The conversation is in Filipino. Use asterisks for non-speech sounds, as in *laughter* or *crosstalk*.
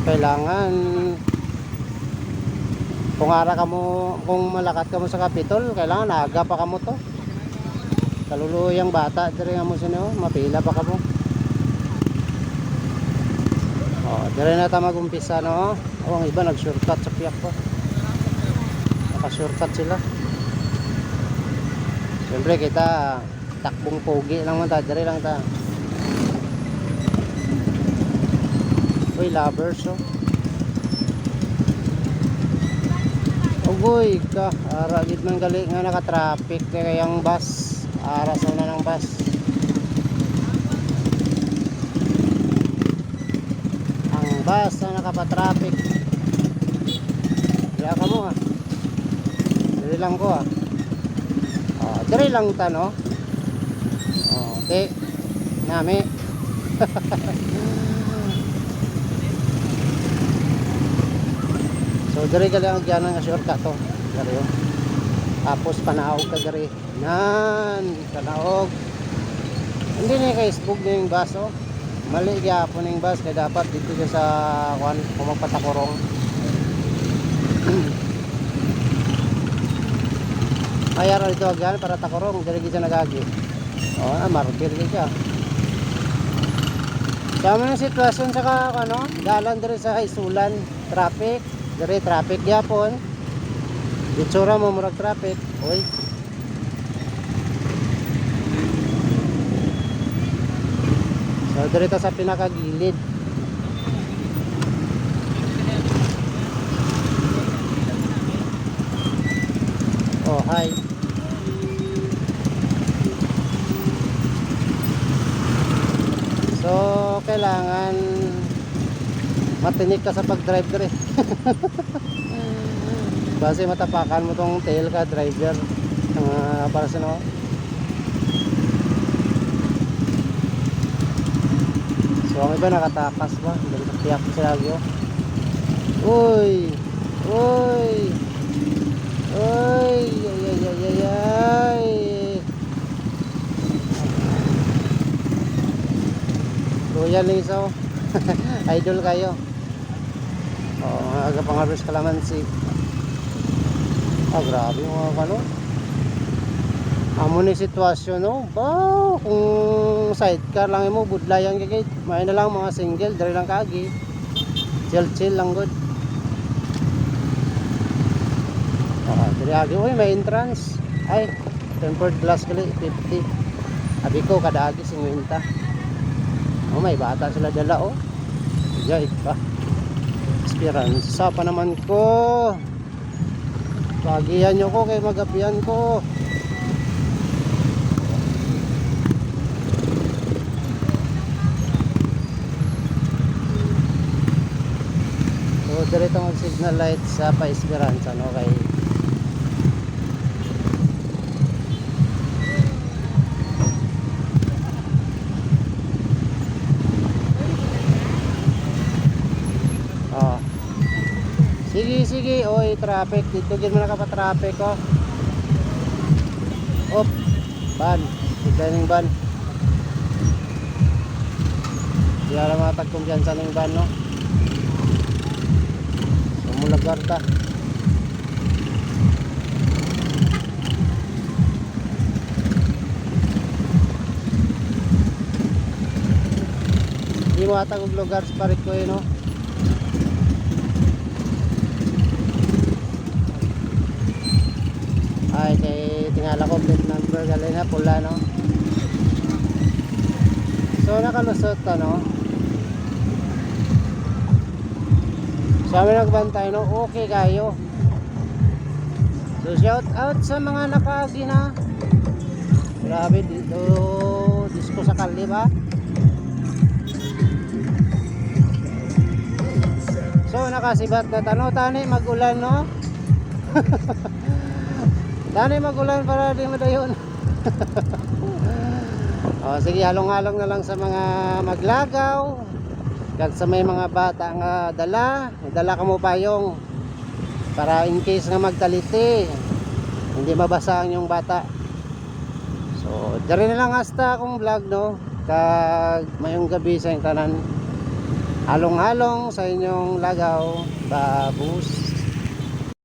kailangan kung ara ka mo kung malakat ka mo sa kapitol kailangan aga pa ka mo to. Kaluluyang bata dire nga mo sino mapila pa ka mo. Oh dire na ta magumpisa no? Oh ang iba nag shortcut sa piyak pa. Naka shortcut sila. Siyempre kita takbong pogi lang man ta dire lang ta Uy, lovers, oh. Ugoy ka, ara gid man gali nga naka-traffic kay kayang bus. Ara sa una ng bus. Ang bus na nakapa-traffic. Kaya ka mo ah. Dili lang ko ah. Oh, dili lang ta no. Okay. Nami. *laughs* So diri gali ang gyanan nga shortcut to. Diri oh. Tapos panaog ka diri. Nan, panaog. Hindi ni kay isbog na yung bus oh. Mali gyapon yung bus kaya dapat dito siya sa kwan kung magpatakurong. *clears throat* Kaya rin ito agyan para takurong diri gid nagagi. Oh, ah, martir gid siya. Sama ng sitwasyon sa ka, ano, dalan diri sa Isulan, traffic, diri traffic gyapon. Ditsura mo murag traffic. Oy. So diri ta sa pinakagilid. Oh, hi. So, kailangan matinik ka sa pag-drive dire. Base matapakan mo tong tail ka driver uh, para sa no. So, ang iba nakatakas ba? Dito sa tiyak sa lagyo. Uy! Uy! Uy! Ay, ay, ay, ay, ay! Kuya Liso. *laughs* Idol kayo. Aga pang harvest kalamansi. Ah, grabe yung mga ano. Amo ni sitwasyon, no? Ba, kung sidecar lang mo, budlayan ka kay. May na lang mga single, dari lang kagi. Chill, chill lang good. Ah, dari agi, uy, may entrance. Ay, tempered glass kali, 50. Abi ko, kada agi, 50. Oh, may bata sila dala, oh. Jay, pa. Esperanza pa naman ko. Pagihan nyo ko kay magabihan ko. So, dirito mag signal light sa pa Esperanza, no? Kay Sige, sige. Oy, traffic. Dito gid man ka pa traffic oh. Op. Ban. Yung ban. Di ara matag kumpiyansa ng ban no. Sumulagar ta. Di mo atag og lugar sa parit ko eh, no. Ay, kay tingala ko plate number gali na pula no. So nakalusot ano. Sabi nagbantay no, okay kayo. So shout out sa mga nakagi na. Grabe dito, disco sa kali ba? So nakasibat na tano tani magulan no. *laughs* Tani magulan para di madayon. *laughs* oh, sige, halong-halong na lang sa mga maglagaw. Kag sa may mga bata nga dala, dala ka mo payong para in case nga magtaliti, hindi mabasa ang yung bata. So, dari na lang hasta akong vlog no. Kag mayong gabi sa tanan. halong-halong sa inyong lagaw, babus.